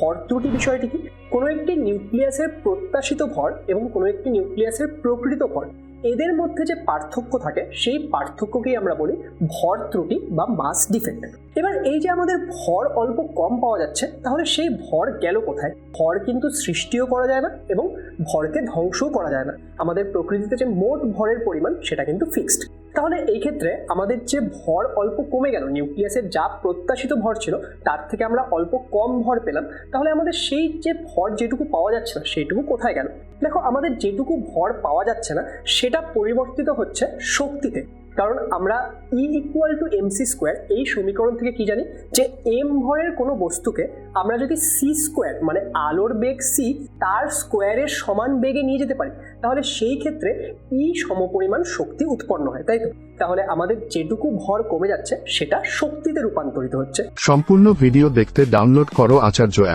ভর ত্রুটি বিষয়টি কি? কোনো একটি নিউক্লিয়াসের প্রত্যাশিত ভর এবং কোনো একটি নিউক্লিয়াসের প্রকৃত ভর। এদের মধ্যে যে পার্থক্য থাকে, সেই পার্থক্যকেই আমরা বলি ভর ত্রুটি বা মাস ডিফেক্ট। এবার এই যে আমাদের ভর অল্প কম পাওয়া যাচ্ছে, তাহলে সেই ভর গেল কোথায়? ভর কিন্তু সৃষ্টিও করা যায় না এবং ভরকে ধ্বংসও করা যায় না। আমাদের প্রকৃতিতে যে মোট ভরের পরিমাণ, সেটা কিন্তু ফিক্সড তাহলে এই ক্ষেত্রে আমাদের যে ভর অল্প কমে গেল, নিউক্লিয়াসের যা প্রত্যাশিত ভর ছিল, তার থেকে আমরা অল্প কম ভর পেলাম, তাহলে আমাদের সেই যে ভর যেটুকু পাওয়া যাচ্ছে না, সেইটুকু কোথায় গেল? দেখো, আমাদের যেটুকু ভর পাওয়া যাচ্ছে না, সেটা পরিবর্তিত হচ্ছে শক্তিতে। কারণ আমরা E equal to M C square এই সমীকরণ থেকে কি জানি যে এম ভরের কোনো বস্তুকে আমরা যদি সি স্কোয়ার মানে আলোর বেগ সি তার স্কোয়ারের সমান বেগে নিয়ে যেতে পারি, তাহলে সেই ক্ষেত্রে ই সমপরিমাণ শক্তি উৎপন্ন হয়, তাই তো? তাহলে আমাদের যেটুকু ভর কমে যাচ্ছে সেটা শক্তিতে রূপান্তরিত হচ্ছে। সম্পূর্ণ ভিডিও দেখতে ডাউনলোড করো আচার্য